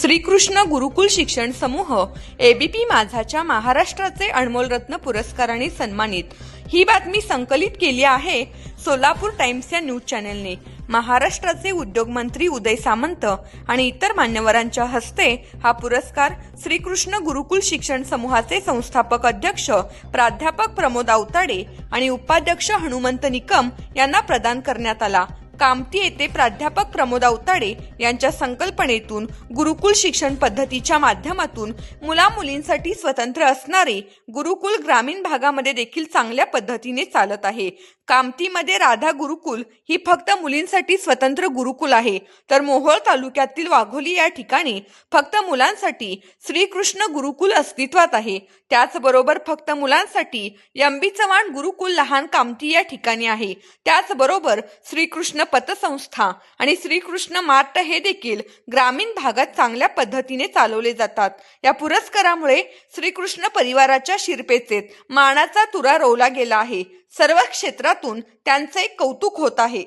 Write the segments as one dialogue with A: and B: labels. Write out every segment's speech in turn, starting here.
A: श्रीकृष्ण गुरुकुल शिक्षण समूह एबीपी माझाच्या महाराष्ट्राचे अनमोल रत्न पुरस्काराने सन्मानित. ही बातमी संकलित केली आहे सोलापूर टाइम्स या न्यूज चॅनलने. महाराष्ट्राचे उद्योगमंत्री उदय सामंत आणि इतर मान्यवरांच्या हस्ते हा पुरस्कार श्रीकृष्ण गुरुकुल शिक्षण समूहाचे संस्थापक अध्यक्ष प्राध्यापक प्रमोद आवताडे आणि उपाध्यक्ष हनुमंत निकम यांना प्रदान करण्यात आला. कामती येथे प्राध्यापक प्रमोद आवताडे यांच्या संकल्पनेतून गुरुकुल शिक्षण पद्धतीच्या माध्यमातून मुला मुलींसाठी स्वतंत्र असणारे गुरुकुल ग्रामीण भागामध्ये देखील चांगल्या पद्धतीने चालत आहे. कामतीमध्ये राधा गुरुकुल ही फक्त मुलींसाठी स्वतंत्र गुरुकुल आहे. तर मोहोळ तालुक्यातील वाघोली या ठिकाणी फक्त मुलांसाठी श्रीकृष्ण गुरुकुल अस्तित्वात आहे. त्याचबरोबर फक्त मुलांसाठी यंबी चव्हाण गुरुकुल लहान कामती या ठिकाणी आहे. त्याचबरोबर श्रीकृष्ण पतसंस्था आणि श्रीकृष्ण मार्ट हे देखील ग्रामीण भागात चांगल्या पद्धतीने चालवले जातात. या पुरस्कारामुळे श्रीकृष्ण परिवाराच्या शिरपेचेत मानाचा तुरा रोवला गेला आहे. सर्व क्षेत्रातून त्यांचे एक कौतुक होत आहे.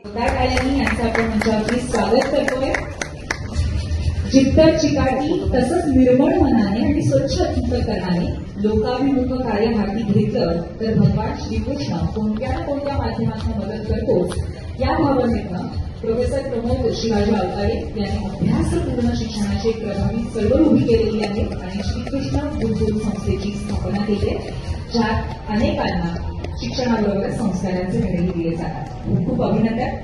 B: त्या चिकाटी तसंच निर्मळ मनाने आणि स्वच्छ अंतकरणाने लोकाभिमुख कार्य हाती घेतलं तर भगवान श्रीकृष्ण कोणत्या ना कोणत्या माध्यमातून मदत करतोच. या भावनेनं प्रोफेसर प्रमोद शिवाजी अवतारे यांनी अभ्यासपूर्ण शिक्षणाची एक प्रभावी चळवळ उभी केलेली आहे आणि श्रीकृष्ण गुरुकुल संस्थेची स्थापना केली आहे, ज्यात अनेकांना शिक्षणाबरोबर संस्कारांचे धडे दिले जातात. खूप खूप अभिनंदन.